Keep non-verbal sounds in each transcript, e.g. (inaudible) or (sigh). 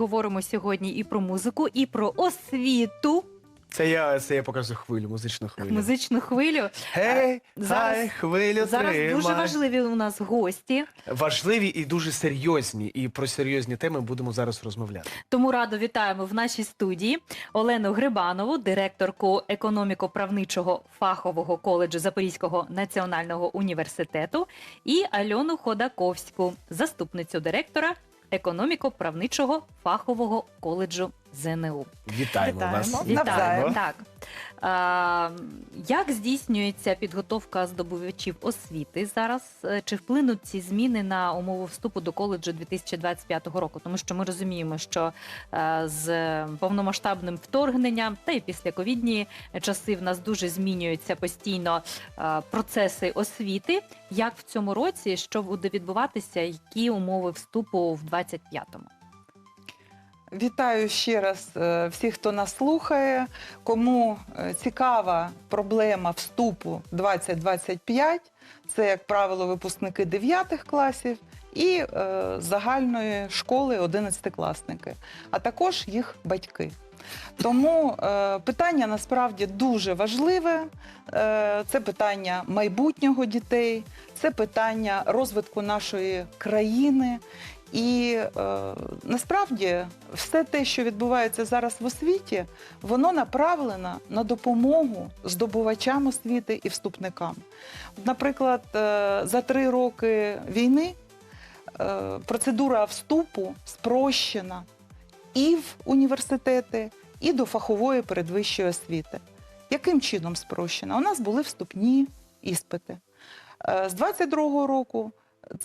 Говоримо сьогодні і про музику, і про освіту, Це я, це я показую хвилю, музичну хвилю. музичну хвилю. Гей, Зараз- хай хвилю Зараз тримай. дуже важливі у нас гості, Важливі і дуже серйозні. І про серйозні теми будемо зараз розмовляти. тому радо вітаємо в нашій студії Олену Грибанову, директорку економіко-правничого фахового коледжу Запорізького національного університету, і Альону Ходаковську, заступницю директора економіко-правничого фахового коледжу ЗНУ. Вітаємо, Вітаємо. вас. Вітаємо. Вітаю. Так. А, як здійснюється підготовка здобувачів освіти зараз? Е, Чи вплинуть ці зміни на умови вступу до коледжу 2025 року? Тому що ми розуміємо, що е, з повномасштабним вторгненням та й після ковідні часи в нас дуже змінюються постійно е, процеси освіти. Як в цьому році що буде відбуватися? Які умови вступу в 25-му? Вітаю ще раз е, всіх, хто нас слухає. Кому е, цікава проблема вступу 2025, це, як правило, випускники 9 класів і е, загальної школи 11-класники, а також їх батьки. Тому е, питання насправді дуже важливе. Е, це питання майбутнього дітей, це питання розвитку нашої країни. І е, насправді все те, що відбувається зараз в освіті, воно направлено на допомогу здобувачам освіти і вступникам. Наприклад, е, за три роки війни е, процедура вступу спрощена і в університети, і до фахової передвищої освіти. Яким чином спрощена? У нас були вступні іспити. Е, З 22-го року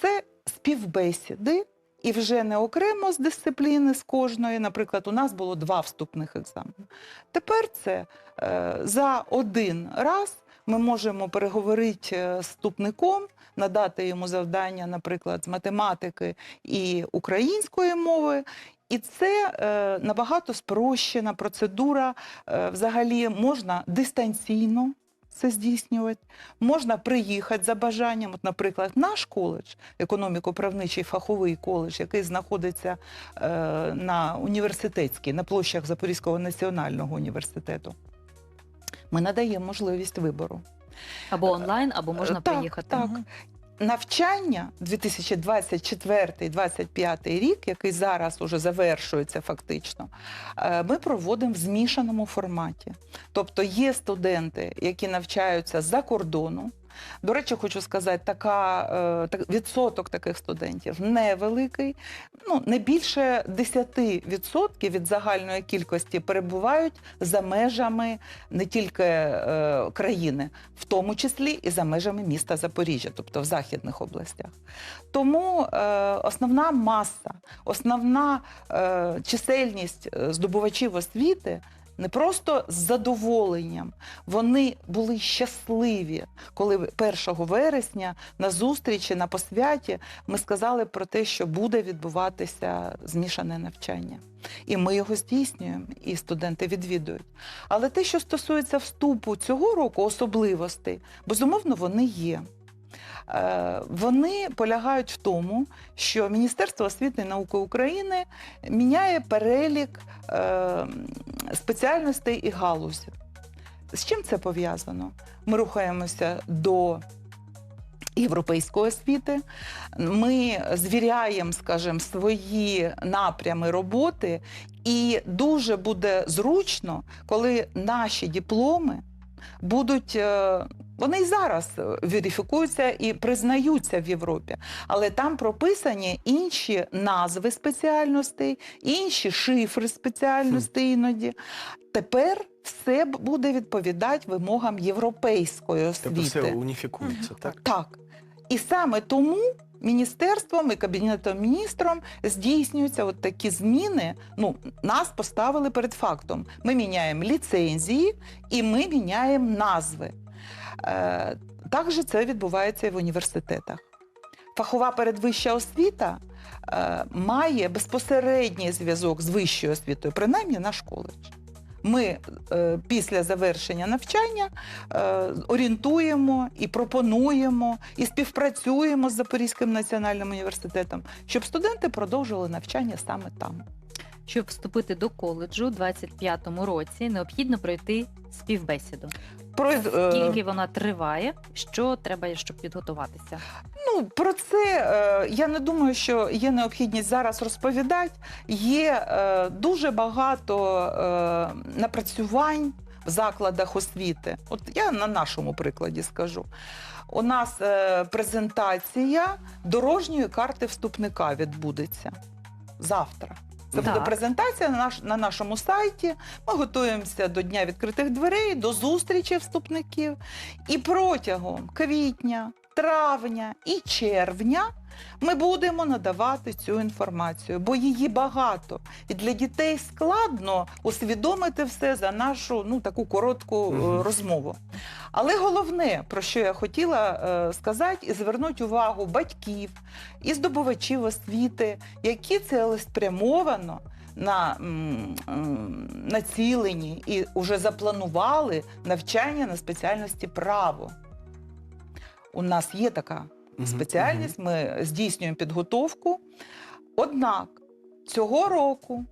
це співбесіди, і вже не окремо з дисципліни з кожної. Наприклад, у нас було два вступних екзамени. Тепер це е, за один раз ми можемо переговорити е, з вступником, надати йому завдання, наприклад, з математики і української мови. І це е, набагато спрощена процедура. Е, взагалі можна дистанційно це здійснювати. Можна приїхати за бажанням. От, наприклад, наш коледж, економіко-правничий фаховий коледж, який знаходиться е, на університетській, на площах Запорізького національного університету. Ми надаємо можливість вибору. Або онлайн, або можна Е, так, приїхати. Так. Навчання 2024-2025 рік, який зараз уже завершується фактично, е, ми проводимо в змішаному форматі. Тобто є студенти, які навчаються за кордону. До речі, хочу сказати, така, е, відсоток таких студентів невеликий. Ну, не більше 10% від загальної кількості перебувають за межами не тільки е, країни, в тому числі і за межами міста Запоріжжя, тобто в західних областях. Тому е, основна маса, основна е, чисельність е, здобувачів освіти. Не просто з задоволенням, вони були щасливі, коли 1 вересня на зустрічі, на посвяті ми сказали про те, що буде відбуватися змішане навчання. І ми його здійснюємо, і студенти відвідують. Але те, що стосується вступу цього року, особливостей, безумовно, вони є. Е, Вони полягають в тому, що Міністерство освіти і науки України міняє перелік е, спеціальностей і галузів. З чим це пов'язано? Ми рухаємося до європейської освіти. Ми звіряємо, скажімо, свої напрями роботи, і дуже буде зручно, коли наші дипломи будуть. е, Вони і зараз верифікуються і признаються в Європі, але там прописані інші назви спеціальностей, інші шифри спеціальностей іноді. Тепер все буде відповідати вимогам європейської освіти. Тобто все уніфікується, так? Так. І саме тому міністерством і кабінетом міністром здійснюються от такі зміни. Ну, нас поставили перед фактом. Ми міняємо ліцензії і ми міняємо назви. Е, так же це відбувається і в університетах. Фахова передвища освіта е, має безпосередній зв'язок з вищою освітою, принаймні наш коледж. Ми е, після завершення навчання е, орієнтуємо і пропонуємо, і співпрацюємо з Запорізьким національним університетом, щоб студенти продовжували навчання саме там. щоб вступити до коледжу у 25-му році, необхідно пройти співбесіду. Про, е, Скільки вона триває? Що треба, щоб підготуватися? Ну, про це е, я не думаю, що є необхідність зараз розповідати. Є е, дуже багато е, напрацювань в закладах освіти. От я на нашому прикладі скажу. У нас е, презентація дорожньої карти вступника відбудеться завтра. Це буде презентація на, наш, на нашому сайті. Ми готуємося до Дня відкритих дверей, до зустрічі вступників. І протягом квітня, травня і червня ми будемо надавати цю інформацію, бо її багато. І для дітей складно усвідомити все за нашу ну, таку коротку е, розмову. Але головне, про що я хотіла е, сказати, і звернути увагу батьків і здобувачів освіти, які цілеспрямовано на м, м, націлені і вже запланували навчання на спеціальності право. У нас є така спеціальність, ми здійснюємо підготовку. Однак цього року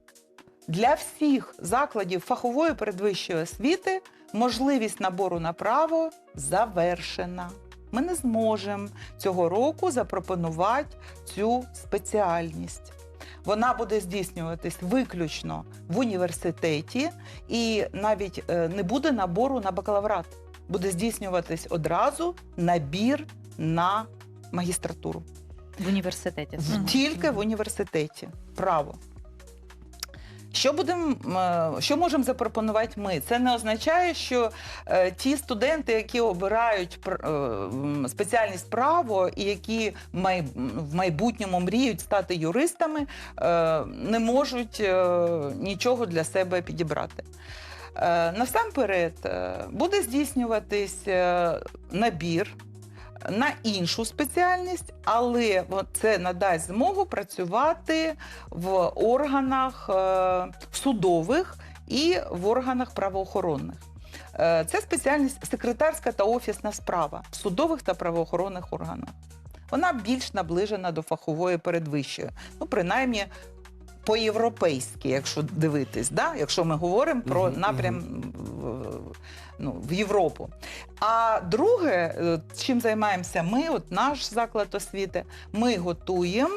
для всіх закладів фахової передвищої освіти можливість набору на право завершена. Ми не зможемо цього року запропонувати цю спеціальність. Вона буде здійснюватись виключно в університеті, і навіть е, не буде набору на бакалаврат. Буде здійснюватись одразу набір на магістратуру. В університеті. Тільки в університеті. Право. Що будемо, е, що можемо запропонувати ми? Це не означає, що е, ті студенти, які обирають е, спеціальність право і які в майбутньому мріють стати юристами, не можуть нічого для себе підібрати. Насамперед буде здійснюватись набір на іншу спеціальність, але це надасть змогу працювати в органах е, судових і в органах правоохоронних. Е, Це спеціальність секретарська та офісна справа в судових та правоохоронних органах. Вона більш наближена до фахової передвищої, ну принаймні по-європейськи, якщо дивитись, да? якщо ми говоримо про Мгм, напрям в, ну, в Європу. А друге, е, чим займаємося ми, от наш заклад освіти, ми готуємо.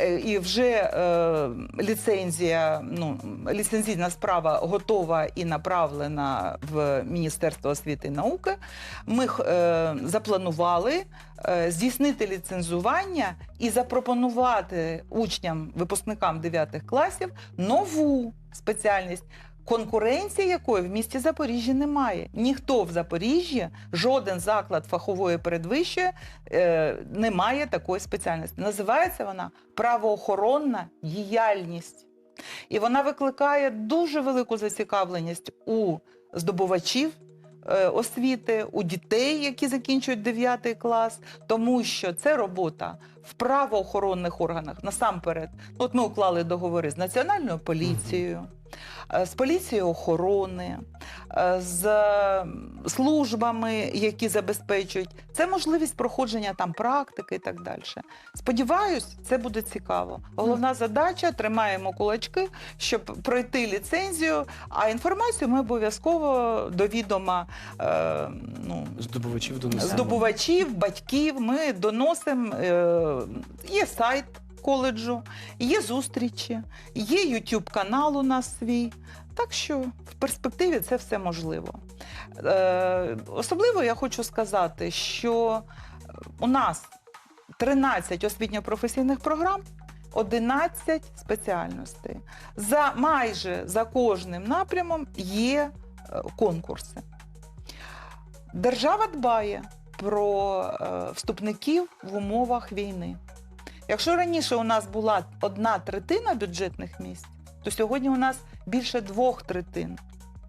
Е, І вже е, ліцензія, ну ліцензійна справа готова і направлена в Міністерство освіти і науки. Ми е, запланували е, здійснити ліцензування і запропонувати учням, випускникам 9 класів нову спеціальність. Конкуренції якої в місті Запоріжжя немає. Ніхто в Запоріжжі, жоден заклад фахової передвищої е, не має такої спеціальності. Називається вона правоохоронна діяльність. І вона викликає дуже велику зацікавленість у здобувачів е, освіти, у дітей, які закінчують 9 клас, тому що це робота в правоохоронних органах насамперед. От ми уклали договори з Національною поліцією, з поліцією охорони, е, з е, службами, які забезпечують. Це можливість проходження там практики і так далі. Сподіваюсь, це буде цікаво. Головна задача тримаємо кулачки, щоб пройти ліцензію, а інформацію ми обов'язково до відома е, ну, Здобувачів здобувачів, батьків. Ми доносимо. Е, є сайт коледжу, є зустрічі, є YouTube канал у нас свій. Так що в перспективі це все можливо. Е, особливо я хочу сказати, що у нас 13 освітньо-професійних програм. 11 спеціальностей. За майже за кожним напрямом є е, конкурси. Держава дбає про е, вступників в умовах війни. Якщо раніше у нас була одна третина бюджетних місць, то сьогодні у нас більше двох третин.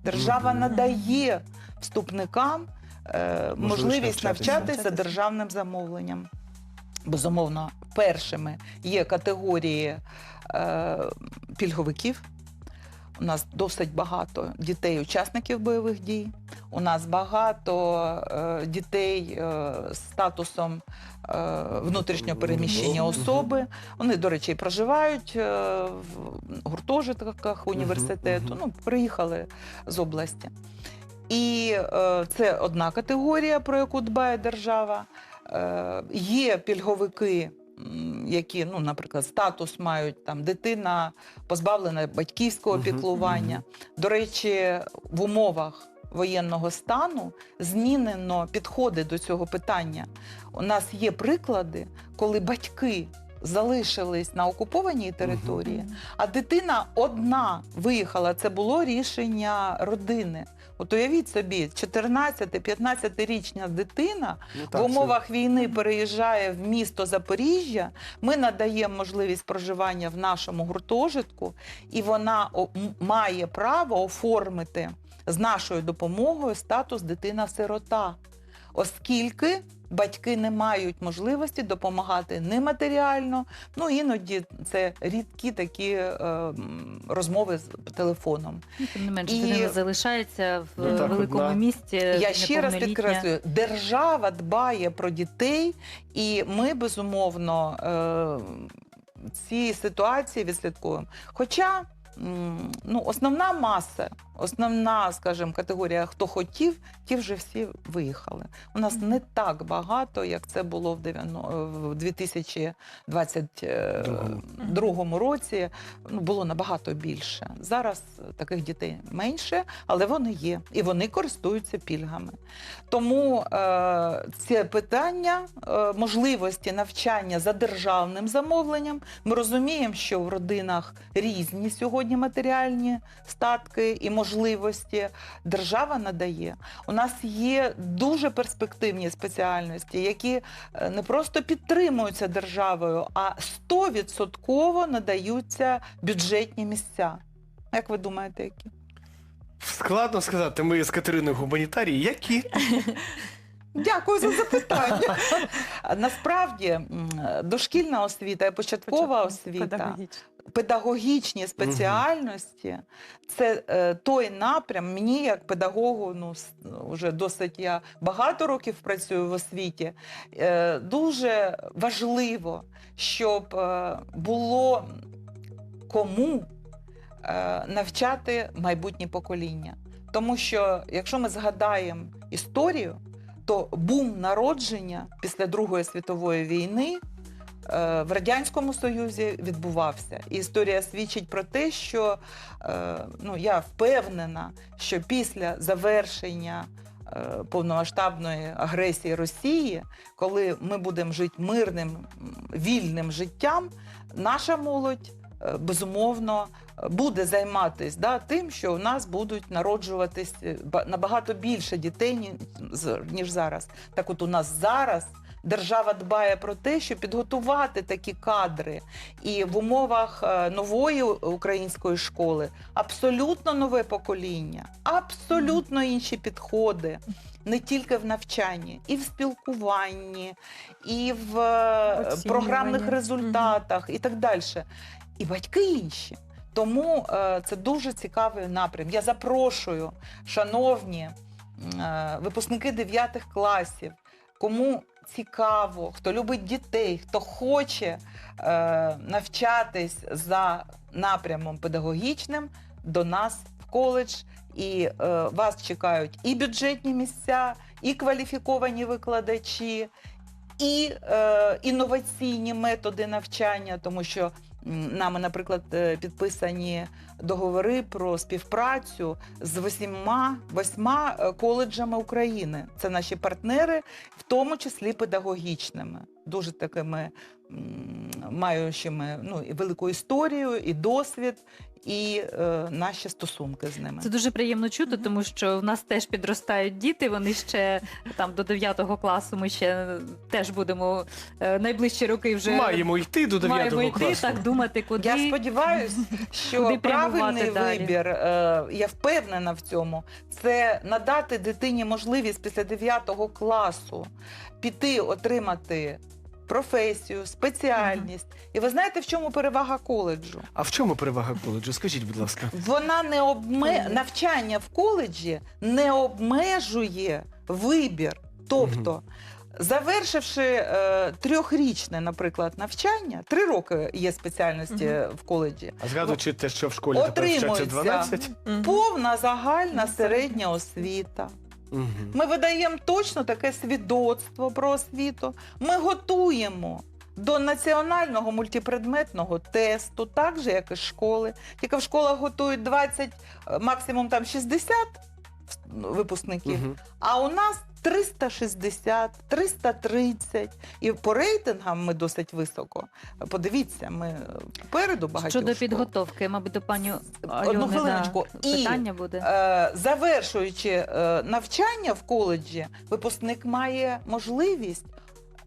Держава надає вступникам е, можливість навчатися. навчатися державним замовленням. Безумовно, першими є категорії е, пільговиків. У нас досить багато дітей, учасників бойових дій. У нас багато е, дітей е, з статусом е, внутрішньо особи. Вони, до речі, проживають е, в гуртожитках університету. Ну, приїхали з області. І е, це одна категорія, про яку дбає держава. Е, є пільговики, які, ну, наприклад, статус мають там дитина позбавлена батьківського піклування. До речі, в умовах воєнного стану змінено підходи до цього питання. У нас є приклади, коли батьки залишились на окупованій території, а дитина одна виїхала. Це було рішення родини. От уявіть собі, 14-15-річна дитина Ну, в умовах це- війни переїжджає в місто Запоріжжя. Ми надаємо можливість проживання в нашому гуртожитку, і вона має право оформити з нашою допомогою статус дитина-сирота, оскільки батьки не мають можливості допомагати не матеріально. Ну іноді це рідкі такі е, розмови з телефоном. Ну, Тим не менше, І- дитина залишається в Ну, так великому да. місті. Я ще раз неповнолітня. підкреслюю, держава дбає про дітей, і ми безумовно е, ці ситуації відслідкуємо. Хоча ну, основна маса, основна, скажімо, категорія, хто хотів, ті вже всі виїхали. У нас не так багато, як це було в 90 в 2022 році. Ну, було набагато більше. Зараз таких дітей менше, але вони є і вони користуються пільгами. Тому е, це питання е, можливості навчання за державним замовленням. Ми розуміємо, що в родинах різні сьогодні матеріальні статки і можливості. Держава надає. У нас є дуже перспективні спеціальності, які е, не просто підтримуються державою, а 100% надаються бюджетні місця. Як ви думаєте, які? Складно сказати, ми з Катериною гуманітарії, які (laughs) Дякую за запитання. (laughs) Насправді дошкільна освіта і початкова освіта. Педагогічні спеціальності це е, той напрям. Мені, як педагогу, ну вже досить я багато років працюю в освіті. Е, дуже важливо, щоб е, було кому е, навчати майбутнє покоління. Тому що якщо ми згадаємо історію, то бум народження після Другої світової війни в Радянському Союзі відбувався. Історія свідчить про те, що е, ну, я впевнена, що після завершення е, повномасштабної агресії Росії, коли ми будемо жити мирним, вільним життям, наша молодь е, безумовно е, буде займатися да, тим, що у нас будуть народжуватись е, набагато більше дітей, ніж зараз. Так от у нас зараз. Держава дбає про те, щоб підготувати такі кадри, і в умовах е, нової української школи абсолютно нове покоління, абсолютно інші підходи, не тільки в навчанні, і в спілкуванні, і в е, програмних результатах, і так далі. І батьки інші. Тому е, це дуже цікавий напрям. Я запрошую, шановні випускники 9 класів, кому цікаво, хто любить дітей, хто хоче е, навчатись за напрямом педагогічним до нас в коледж. І е, вас чекають і бюджетні місця, і кваліфіковані викладачі, і е, інноваційні методи навчання, тому що нами, наприклад, е, підписані договори про співпрацю з восьма, восьма е, коледжами України. Це наші партнери, в тому числі педагогічними, дуже такими маючими ну, і велику історію, і досвід, і е, наші стосунки з ними. Це дуже приємно чути, тому що в нас теж підростають діти. Вони ще там до 9 класу. Ми ще теж будемо е, найближчі роки вже маємо йти до 9 маємо йти, так думати, куди Я сподіваюся, що Куди правильний далі? вибір, е, я впевнена в цьому, це надати дитині можливість після 9 класу піти отримати професію, спеціальність. І ви знаєте, в чому перевага коледжу? А в чому перевага коледжу? Скажіть, будь ласка. Вона не обме... Навчання в коледжі не обмежує вибір. Тобто, завершивши е, трьохрічне, наприклад, навчання, три роки є спеціальності в коледжі. А згадуючи те, що в школі тепер вчаться Отримується. 12? Повна загальна середня освіта. Угу. Ми видаємо точно таке свідоцтво про освіту. Ми готуємо до національного мультипредметного тесту, так же, як і школи. Тільки в школах готують 20, е, максимум там 60 випускників, Угу. а у нас 360, 330. І по рейтингам ми досить високо. Подивіться, ми попереду багатьох Щодо школ. підготовки, мабуть, до пані Одну Альони хвилиночку. І, питання буде. Е, завершуючи е, навчання в коледжі, випускник має можливість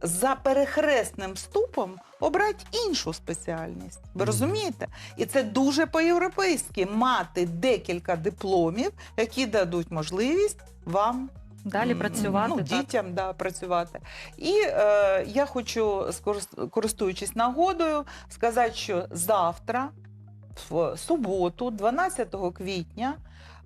за перехресним вступом обрати іншу спеціальність. Ви розумієте? І це дуже по-європейськи мати декілька дипломів, які дадуть можливість вам Далі працювати. ну, так. дітям да, працювати. І е, я хочу, користуючись нагодою, сказати, що завтра, в суботу, 12 квітня,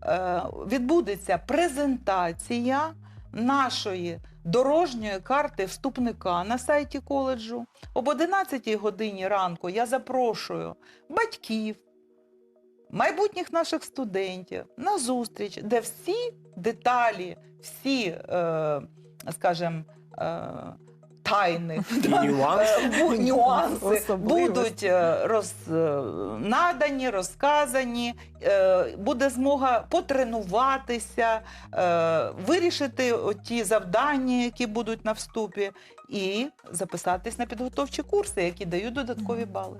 е, відбудеться презентація нашої дорожньої карти вступника на сайті коледжу. Об 11 годині ранку я запрошую батьків, майбутніх наших студентів на зустріч, де всі деталі, всі, е, скажімо, е, тайни, нюанси. е, нюанси. будуть е, роз, е, надані, розказані, буде змога потренуватися, вирішити ті завдання, які будуть на вступі, і записатись на підготовчі курси, які дають додаткові бали.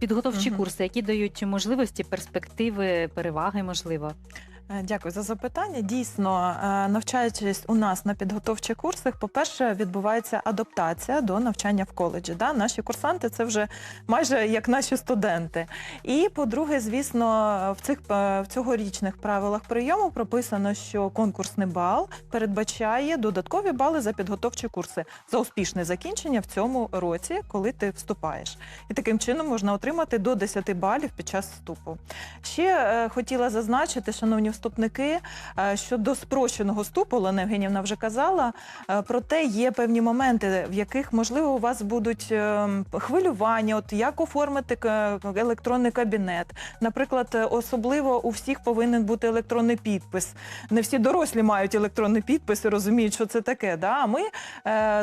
Підготовчі курси, які дають можливості, перспективи, переваги, можливо. Е, Дякую за запитання. Дійсно, е, навчаючись у нас на підготовчих курсах, по-перше, відбувається адаптація до навчання в коледжі. Да? Наші курсанти це вже майже як наші студенти. І по-друге, звісно, в цих е, в цьогорічних правилах прийому прописано, що конкурсний бал передбачає додаткові бали за підготовчі курси за успішне закінчення в цьому році, коли ти вступаєш. І таким чином можна отримати до 10 балів під час вступу. Ще хотіла зазначити, шановні вступники, е, щодо спрощеного вступу, Олена Євгенівна вже казала, е, проте є певні моменти, в яких, можливо, у вас будуть е, хвилювання, от як оформити електронний кабінет. Наприклад, особливо у всіх повинен бути електронний підпис. Не всі дорослі мають електронний підпис і розуміють, що це таке. Да? А ми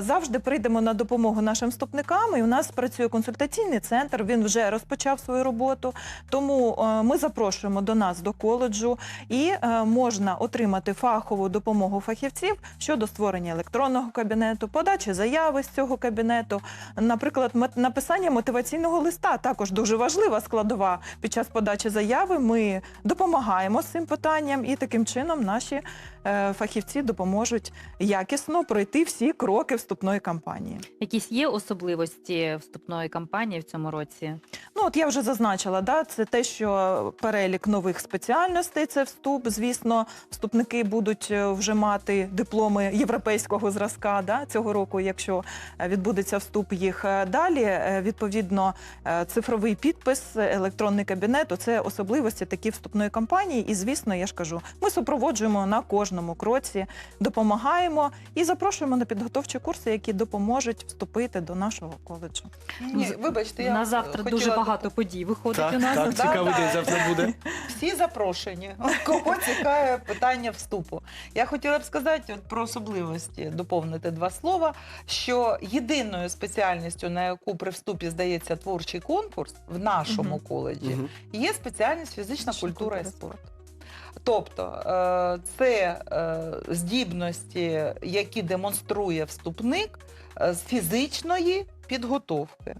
завжди прийдемо на допомогу нашим вступникам. І у нас працює консультаційний центр. Він вже розпочав свою роботу. Тому ми запрошуємо до нас до коледжу і е, можна отримати фахову допомогу фахівців щодо створення електронного кабінету, подачі заяви з цього кабінету. Наприклад, написання мотиваційного листа також дуже важлива складова. Під час подачі заяви ми допомагаємо з цим питанням, і таким чином наші е, фахівці допоможуть якісно пройти всі кроки вступної кампанії. Якісь є особливості вступної кампанії в цьому році? Ну, от я вже зазначила, да, це те, що перелік нових спеціальностей це вступ. Звісно, вступники будуть е, вже мати дипломи європейського зразка да, цього року, якщо е, відбудеться вступ їх Е, далі. Відповідно, цифровий підпис, електронний кабінет це особливості такі вступної кампанії. І звісно, я ж кажу, ми супроводжуємо на кожному кроці, допомагаємо і запрошуємо на підготовчі курси, які допоможуть вступити до нашого коледжу. Ні, вибачте, я на завтра хотіла дуже багато подій виходить Так, у нас. так, цікавий день завтра буде. Всі запрошені. Кого цікаве питання вступу? Я хотіла б сказати от про особливості, доповнити два слова. Що єдиною спеціальністю, на яку при вступі здається творчий конкурс в нашому Мгм. коледжі, Мгм. є спеціальність фізична Фізична культура і культура. спорт. Тобто е, це е, здібності, які демонструє вступник е, з фізичної підготовки.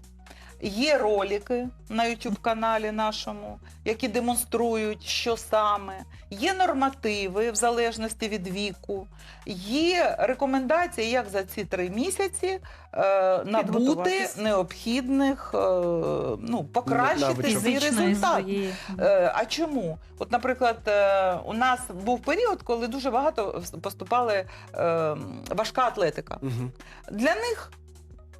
Є ролики на youtube каналі нашому, які демонструють, що саме. Є нормативи в залежності від віку, є рекомендації, як за ці три місяці е, набути необхідних, е, ну, покращити свій результат. Е, А чому? От, наприклад, е, у нас був період, коли дуже багато поступали е, важка атлетика. Мгм. Для них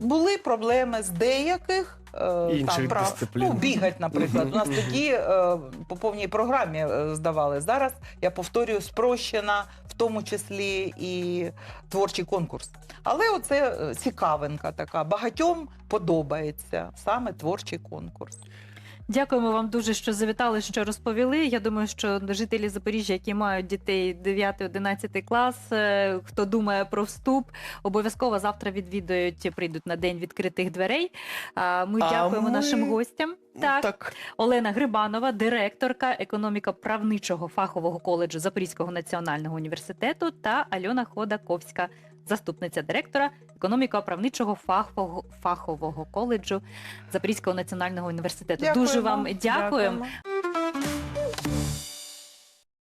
були проблеми з деяких. е, Інших там, дисциплін. Ну, бігать, наприклад. У нас такі е, по повній програмі е, здавали. Зараз я повторюю, спрощена, в тому числі і творчий конкурс. Але оце цікавинка така. Багатьом подобається саме творчий конкурс. Дякуємо вам дуже, що завітали, що розповіли. Я думаю, що жителі Запоріжжя, які мають дітей 9-11 клас, е, хто думає про вступ, обов'язково завтра відвідують, прийдуть на день відкритих дверей. Ми А дякуємо ми- нашим гостям. Так, так. Олена Грибанова, директорка економіко-правничого фахового коледжу Запорізького національного університету, та Альона Ходаковська, заступниця директора економіко-правничого фахового, фахового коледжу Запорізького національного університету. Дякуємо. Дуже вам дякуємо. Дякуємо.